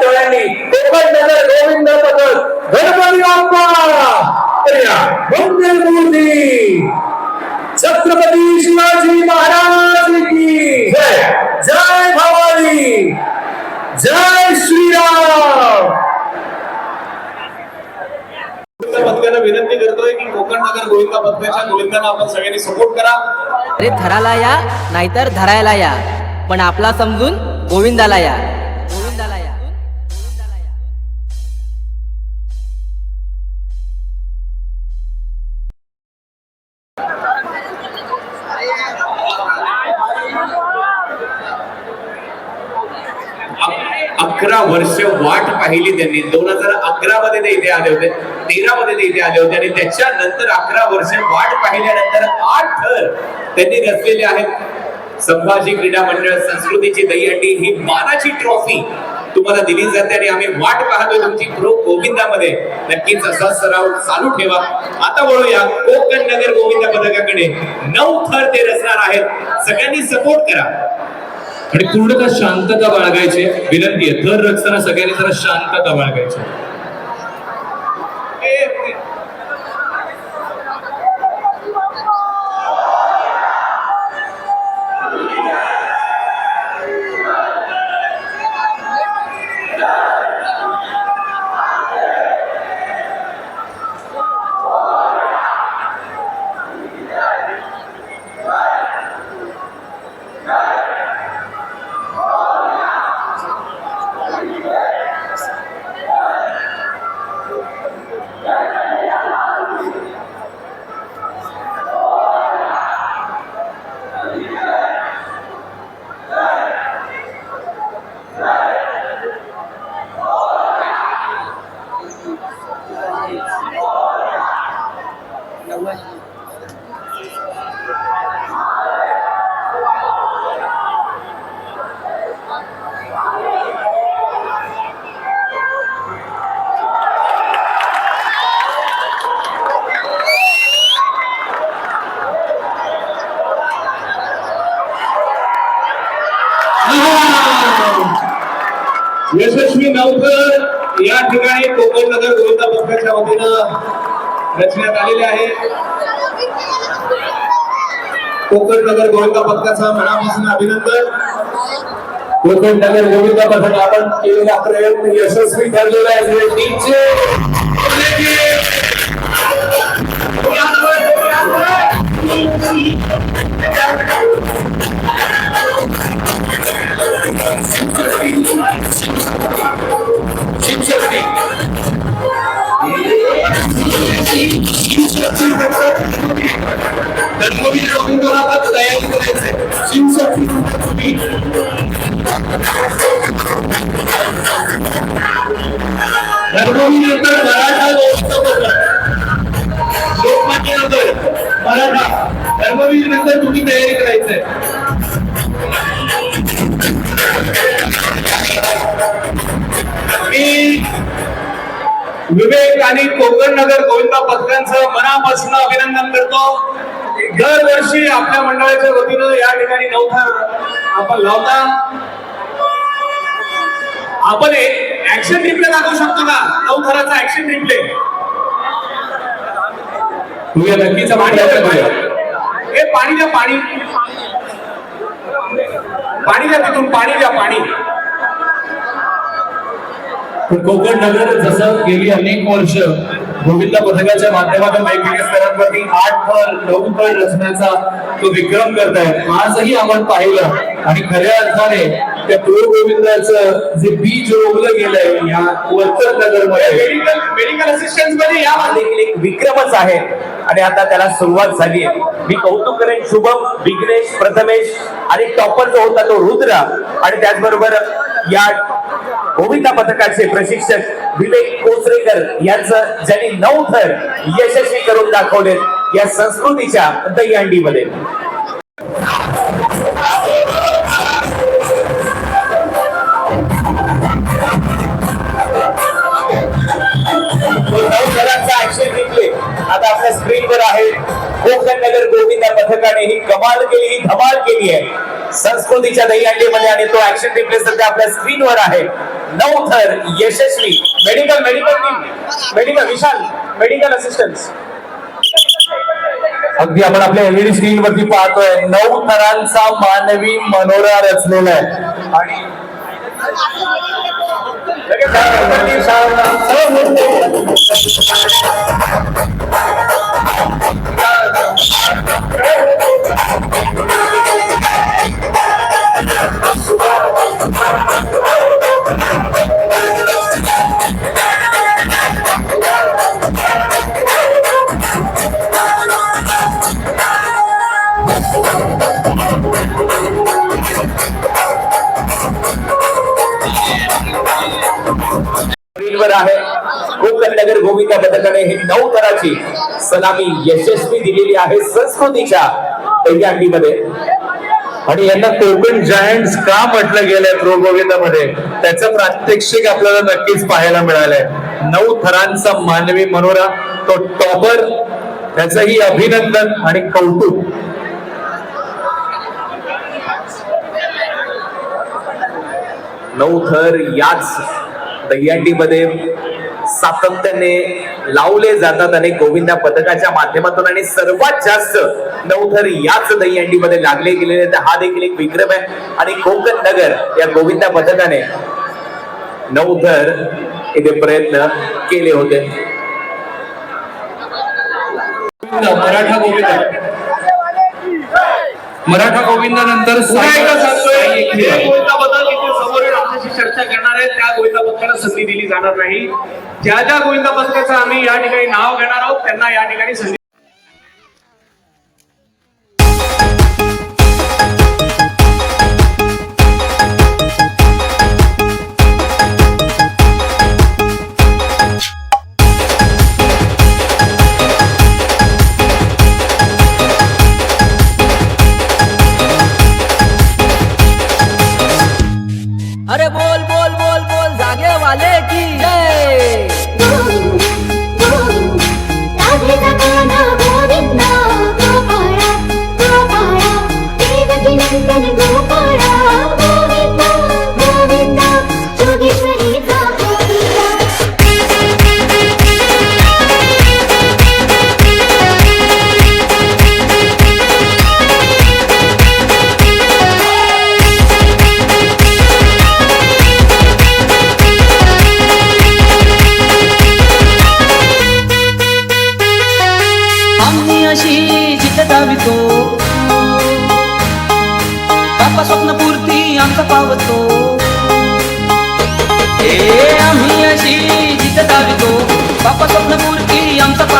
डोळ्यांनी कोकण नगर गोविंद पथक गणपती बाप्पा. छत्रपती शिवाजी महाराज की जय. जय भवानी. जय श्रीराम. पथकाला विनंती करतोय की कोकण नगर गोविंदा पथकाच्या गोविंदांना आपण सगळ्यांनी सपोर्ट करा. अरे थराला या नाहीतर धरायला या. पण आपला समजून गोविंदाला या. अकरा वर्ष वाट पाहिली त्यांनी. दोन हजार अकरा मध्ये ते इथे आले होते. तेरा मध्ये ते इथे आले होते. आणि त्याच्यानंतर अकरा वर्ष वाट पाहिल्यानंतर आठ थर त्यांनी रचलेले आहेत. संभाजी क्रीडा मंडळ संस्कृतीची दहीहंडी ही मानाची ट्रॉफी तुम्हाला दिली जाते आणि आम्ही वाट पाहतोय तुमची प्रो गोविंदामध्ये. नक्कीच असा सराव चालू ठेवा. आता वळूया कोकण नगर गोविंदा पथकाकडे नऊ थर ते रचणार आहेत. सगळ्यांनी सपोर्ट करा. आणि पूर्णतः शांतता बाळगायची. विनंती आहे थर रचताना सगळ्यांनी जरा शांतता बाळगायची. यशस्वी नवकर या ठिकाणी कोकण नगर गोविंदा पक्षाच्या वतीनं रचण्यात आलेले आहे. कोकण नगर गोविंदा पक्षाचा मनापासून अभिनंदन. कोकण नगर गोविंदा पथक आपण केलेला प्रयत्न यशस्वी ठरलेला आहे टीमचे धर्मवीनंतर मराठा लोकमान्य नंतर मराठा धर्मवीर नंतर तुम्ही तयारी करायचंय मी विवेक आणि कोकण नगर गोविंदा पथकांचं मनापासून अभिनंदन करतो. दरवर्षी आपल्या मंडळाच्या वतीनं या ठिकाणी नवथा आपण लावता. आपण एक ऍक्शन रिप्ले दाखवू शकतो का नवथराचा ऍक्शन रिप्ले तुम्ही नक्कीच पाणी. हे पाणी द्या पाणी. पाणी द्या तिथून पाणी द्या पाणी. पण कोकण नगर जसं गेली अनेक वर्ष गोविंदा पथकाच्या माध्यमातून वेगवेगळ्या स्तरांवरती आठ फळ नऊ फळ रचण्याचा तो विक्रम करतायत. आजही आपण पाहिलं आणि खऱ्या अर्थाने त्या प्रो गोविंदाचं जे बीज रोवलं गेलंय या वर्तक नगरमध्ये. मेडिकल मेडिकल असिस्टन्समध्ये या देखील एक विक्रमच आहे. आणि आता त्याला सुरुवात झाली आहे. मी कौतुक करेन शुभम विघ्नेश प्रथमेश आणि टॉपर जो होता तो रुद्र. आणि त्याचबरोबर या गोविंदा पथकाचे प्रशिक्षक विवेक कोचरेकर यांचं ज्यांनी नऊ थर यशस्वी करून दाखवले या संस्कृतीच्या दहीहंडीमध्ये. नगर गोविंदा पथकाने ही कमाल केली ही धमाल केली आहे. संस्कृतीच्या दहीहंडीमध्ये आणि तो ऍक्शन रिप्ले सध्या आपल्या स्क्रीनवर आहे. नऊ थर यशस्वी medical medical team medical Vishal medical assistance अगदी आपण आपल्या एलईडी स्क्रीन वरती पाहतोय नऊ थरांचा मानवी मनोरा रचलेला आहे. आणि लगेच Thank you. स्क्रीनवर आहे. कोकण नगर गोविंदा पथकाने ही नऊ तराची सलामी यशस्वी दिलेली आहे संस्कृतीच्या दहीहंडीमध्ये आणि यांना कोकण जायंट्स का म्हटलं गेलंय प्रो गोविंदामध्ये? त्याचं प्रात्यक्षिक आपल्याला नक्कीच पाहायला मिळालंय. नऊ थरांचा मानवी मनोरा तो टॉपर त्याचंही अभिनंदन आणि कौतुक. नऊ थर याच दहीहंडीमध्ये सातत्याने लावले जातात आणि गोविंदा पथकाच्या माध्यमातून आणि सर्वात जास्त नऊ थर याच दहीहंडीमध्ये लागले गेलेले आहेत. हा देखील एक विक्रम आहे. आणि कोकण नगर या गोविंदा पथकाने नऊ थर इथे प्रयत्न केले होते. मराठा गोविंद. मराठा गोविंदानंतर पुन्हा संधी दिली जाणार नाही. ज्या ज्या गोविंदा पथकाचं आम्ही या ठिकाणी नाव घेणार आहोत त्यांना या ठिकाणी संधी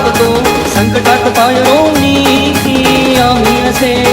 स्वप्नपूर्ती आमचा पावतो संकटात पायरोनी आम्ही असे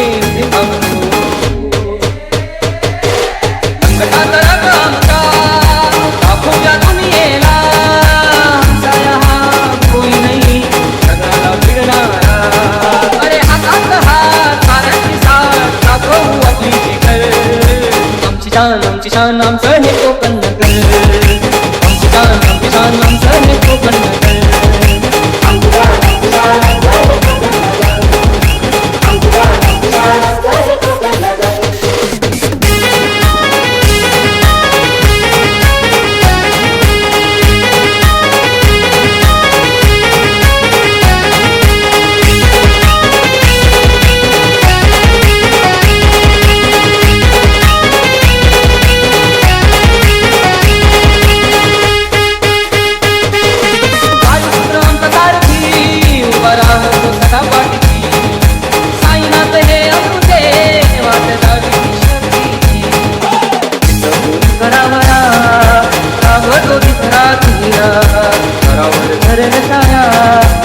करावर धरण छाया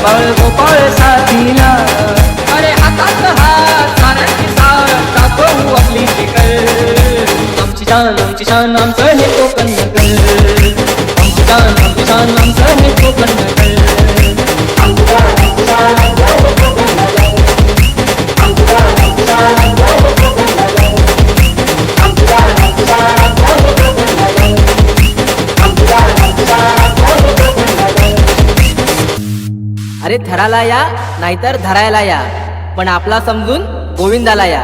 बाळ गोपाळ साथीला. अरे हातात हात सारांची सार दाखवू आपली शिकल आमची जान आमची जान आमचं हे कोकण नगर. आमची जान आमची जान आमचं हे कोकण नगर. अरे धराला या नाहीतर धरायला या. पण आपला समजून गोविंदाला या.